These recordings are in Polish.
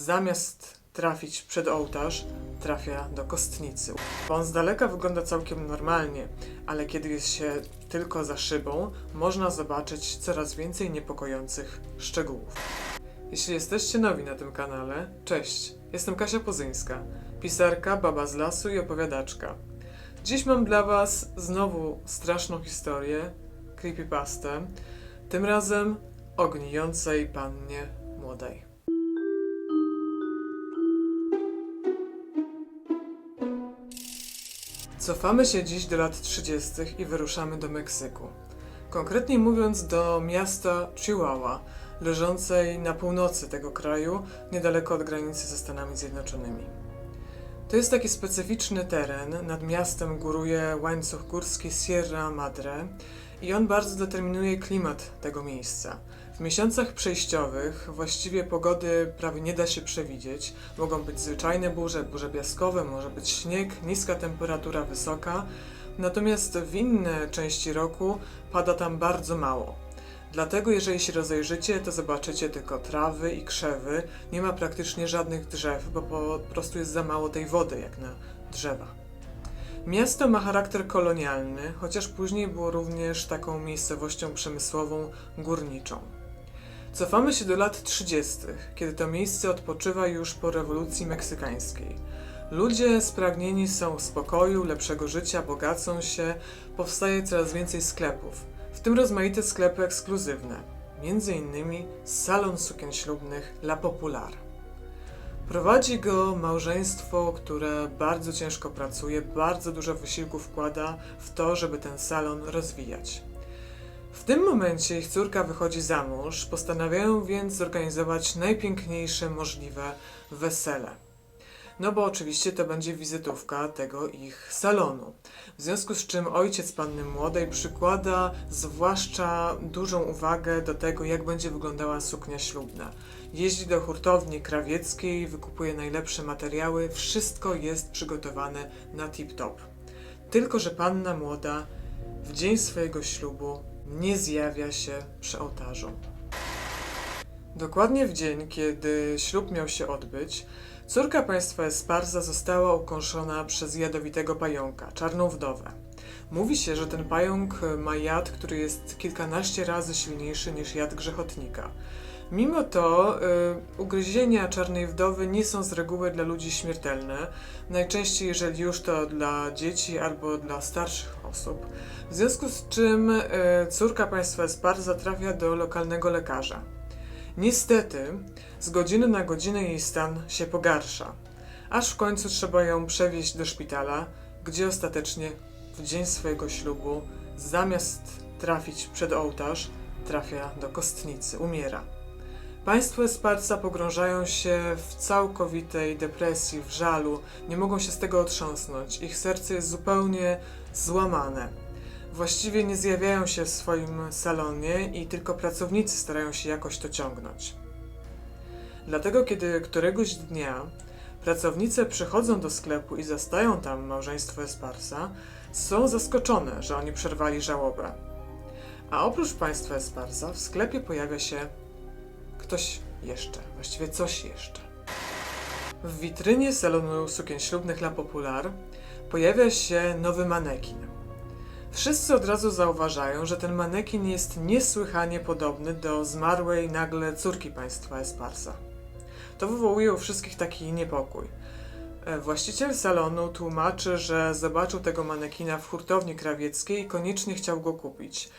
zamiast trafić przed ołtarz, trafia do kostnicy. Bo on z daleka wygląda całkiem normalnie, ale kiedy jest się tylko za szybą, można zobaczyć coraz więcej niepokojących szczegółów. Jeśli jesteście nowi na tym kanale, cześć, jestem Kasia Pozyńska, pisarka, baba z lasu i opowiadaczka. Dziś mam dla Was znowu straszną historię, creepypastę, tym razem o gnijącej pannie młodej. Cofamy się dziś do lat 30. i wyruszamy do Meksyku. Konkretnie mówiąc do miasta Chihuahua, leżącej na północy tego kraju, niedaleko od granicy ze Stanami Zjednoczonymi. To jest taki specyficzny teren, nad miastem góruje łańcuch górski Sierra Madre i on bardzo determinuje klimat tego miejsca. W miesiącach przejściowych właściwie pogody prawie nie da się przewidzieć. Mogą być zwyczajne burze, burze piaskowe, może być śnieg, niska temperatura, wysoka. Natomiast w inne części roku pada tam bardzo mało. Dlatego jeżeli się rozejrzycie, to zobaczycie tylko trawy i krzewy. Nie ma praktycznie żadnych drzew, bo po prostu jest za mało tej wody jak na drzewa. Miasto ma charakter kolonialny, chociaż później było również taką miejscowością przemysłową górniczą. Cofamy się do lat 30., kiedy to miejsce odpoczywa już po rewolucji meksykańskiej. Ludzie spragnieni są spokoju, lepszego życia, bogacą się, powstaje coraz więcej sklepów, w tym rozmaite sklepy ekskluzywne, innymi salon sukien ślubnych La Popular. Prowadzi go małżeństwo, które bardzo ciężko pracuje, bardzo dużo wysiłku wkłada w to, żeby ten salon rozwijać. W tym momencie ich córka wychodzi za mąż, postanawiają więc zorganizować najpiękniejsze możliwe wesele. No bo oczywiście to będzie wizytówka tego ich salonu. W związku z czym ojciec panny młodej przykłada zwłaszcza dużą uwagę do tego, jak będzie wyglądała suknia ślubna. Jeździ do hurtowni krawieckiej, wykupuje najlepsze materiały, wszystko jest przygotowane na tip-top. Tylko, że panna młoda w dzień swojego ślubu nie zjawia się przy ołtarzu. Dokładnie w dzień, kiedy ślub miał się odbyć, córka państwa Esparza została ukąszona przez jadowitego pająka, czarną wdowę. Mówi się, że ten pająk ma jad, który jest kilkanaście razy silniejszy niż jad grzechotnika. Mimo to y, ugryzienia czarnej wdowy nie są z reguły dla ludzi śmiertelne. Najczęściej, jeżeli już, to dla dzieci albo dla starszych osób. W związku z czym y, córka państwa Esparza trafia do lokalnego lekarza. Niestety, z godziny na godzinę jej stan się pogarsza, aż w końcu trzeba ją przewieźć do szpitala, gdzie ostatecznie w dzień swojego ślubu, zamiast trafić przed ołtarz, trafia do kostnicy, umiera. Państwo Esparza pogrążają się w całkowitej depresji, w żalu, nie mogą się z tego otrząsnąć, ich serce jest zupełnie złamane. Właściwie nie zjawiają się w swoim salonie i tylko pracownicy starają się jakoś to ciągnąć. Dlatego, kiedy któregoś dnia pracownice przychodzą do sklepu i zastają tam małżeństwo Esparza, są zaskoczone, że oni przerwali żałobę. A oprócz państwa Esparza w sklepie pojawia się ktoś jeszcze, właściwie coś jeszcze. W witrynie salonu sukien ślubnych La Popular pojawia się nowy manekin. Wszyscy od razu zauważają, że ten manekin jest niesłychanie podobny do zmarłej nagle córki państwa Esparza. To wywołuje u wszystkich taki niepokój. E, Właściciel salonu tłumaczy, że zobaczył tego manekina w hurtowni krawieckiej i koniecznie chciał go kupić.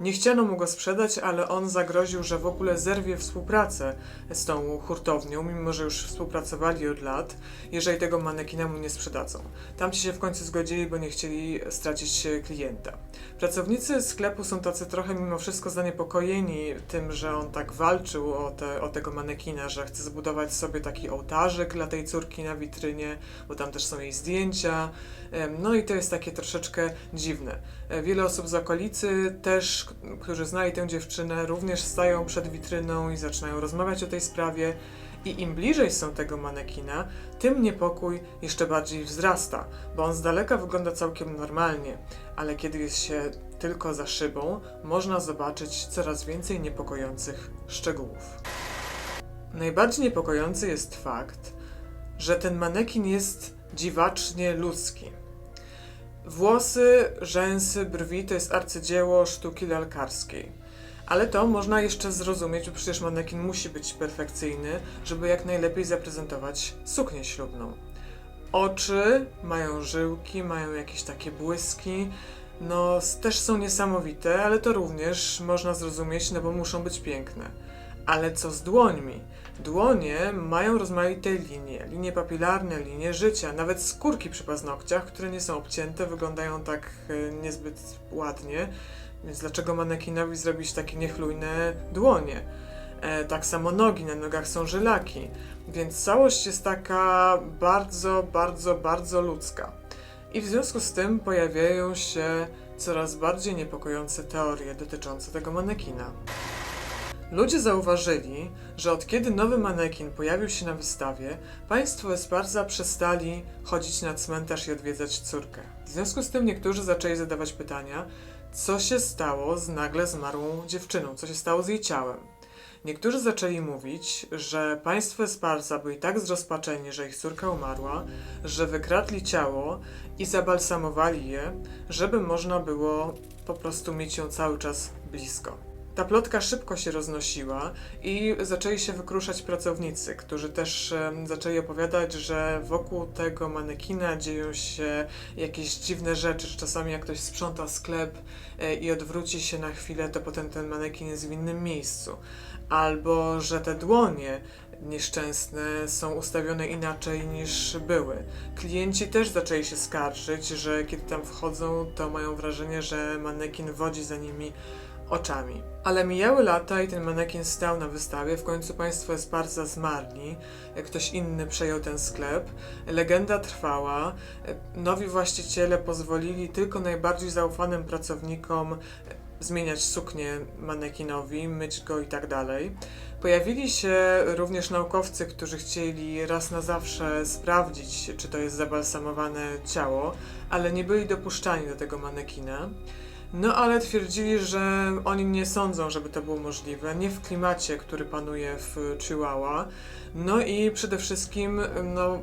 Nie chciano mu go sprzedać, ale on zagroził, że w ogóle zerwie współpracę z tą hurtownią, mimo że już współpracowali od lat, jeżeli tego manekina mu nie sprzedadzą. Tamci się w końcu zgodzili, bo nie chcieli stracić e, klienta. Pracownicy sklepu są tacy trochę mimo wszystko zaniepokojeni tym, że on tak walczył o, te, o tego manekina, że chce zbudować sobie taki ołtarzyk dla tej córki na witrynie, bo tam też są jej zdjęcia. No i to jest takie troszeczkę dziwne. E, Wiele osób z okolicy też, którzy znali tę dziewczynę, również stają przed witryną i zaczynają rozmawiać o tej sprawie. I im bliżej są tego manekina, tym niepokój jeszcze bardziej wzrasta, bo on z daleka wygląda całkiem normalnie, ale kiedy jest się tylko za szybą, można zobaczyć coraz więcej niepokojących szczegółów. Najbardziej niepokojący jest fakt, że ten manekin jest dziwacznie ludzki. Włosy, rzęsy, brwi to jest arcydzieło sztuki lalkarskiej. Ale to można jeszcze zrozumieć, bo przecież manekin musi być perfekcyjny, żeby jak najlepiej zaprezentować suknię ślubną. Oczy mają żyłki, mają jakieś takie błyski, no też są niesamowite, ale to również można zrozumieć, no bo muszą być piękne. Ale co z dłońmi? Dłonie mają rozmaite linie, linie papilarne, linie życia, nawet skórki przy paznokciach, które nie są obcięte, wyglądają tak e, niezbyt ładnie, więc dlaczego manekinowi zrobić takie niechlujne dłonie? E, tak samo nogi, na nogach są żylaki, więc całość jest taka bardzo, bardzo, bardzo ludzka. I w związku z tym pojawiają się coraz bardziej niepokojące teorie dotyczące tego manekina. Ludzie zauważyli, że od kiedy nowy manekin pojawił się na wystawie, państwo Esparza przestali chodzić na cmentarz i odwiedzać córkę. W związku z tym niektórzy zaczęli zadawać pytania, co się stało z nagle zmarłą dziewczyną, co się stało z jej ciałem. Niektórzy zaczęli mówić, że państwo Esparza byli tak zrozpaczeni, że ich córka umarła, że wykradli ciało i zabalsamowali je, żeby można było po prostu mieć ją cały czas blisko. Ta plotka szybko się roznosiła i zaczęli się wykruszać pracownicy, którzy też zaczęli opowiadać, że wokół tego manekina dzieją się jakieś dziwne rzeczy, że czasami jak ktoś sprząta sklep e, i odwróci się na chwilę, to potem ten manekin jest w innym miejscu. Albo że te dłonie nieszczęsne są ustawione inaczej niż były. Klienci też zaczęli się skarżyć, że kiedy tam wchodzą, to mają wrażenie, że manekin wodzi za nimi oczami. Ale mijały lata i ten manekin stał na wystawie. W końcu państwo Esparza zmarli. Ktoś inny przejął ten sklep. Legenda trwała. Nowi właściciele pozwolili tylko najbardziej zaufanym pracownikom zmieniać suknię manekinowi, myć go i tak dalej. Pojawili się również naukowcy, którzy chcieli raz na zawsze sprawdzić, czy to jest zabalsamowane ciało, ale nie byli dopuszczani do tego manekina. No ale twierdzili, że oni nie sądzą, żeby to było możliwe, nie w klimacie, który panuje w Chihuahua. No i przede wszystkim, no,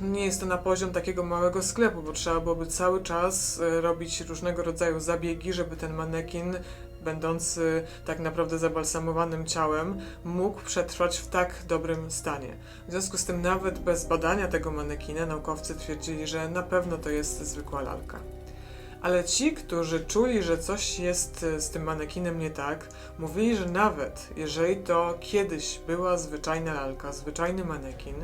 nie jest to na poziom takiego małego sklepu, bo trzeba byłoby cały czas e, robić różnego rodzaju zabiegi, żeby ten manekin, będący tak naprawdę zabalsamowanym ciałem, mógł przetrwać w tak dobrym stanie. W związku z tym, nawet bez badania tego manekina, naukowcy twierdzili, że na pewno to jest zwykła lalka. Ale ci, którzy czuli, że coś jest e, z tym manekinem nie tak, mówili, że nawet jeżeli to kiedyś była zwyczajna lalka, zwyczajny manekin,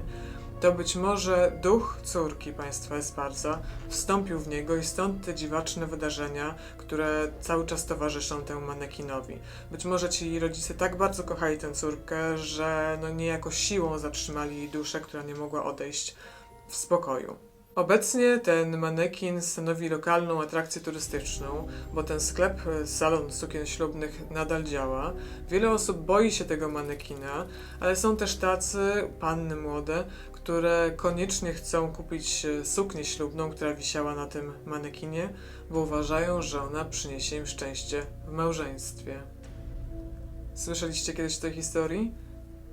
to być może duch córki państwa Esparza wstąpił w niego i stąd te dziwaczne wydarzenia, które cały czas towarzyszą temu manekinowi. Być może ci rodzice tak bardzo kochali tę córkę, że no niejako siłą zatrzymali jej duszę, która nie mogła odejść w spokoju. Obecnie ten manekin stanowi lokalną atrakcję turystyczną, bo ten sklep, salon sukien ślubnych nadal działa. Wiele osób boi się tego manekina, ale są też tacy, panny młode, które koniecznie chcą kupić suknię ślubną, która wisiała na tym manekinie, bo uważają, że ona przyniesie im szczęście w małżeństwie. Słyszeliście kiedyś tej historii?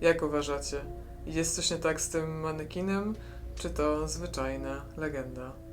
Jak uważacie? Jest coś nie tak z tym manekinem? Czy to zwyczajna legenda?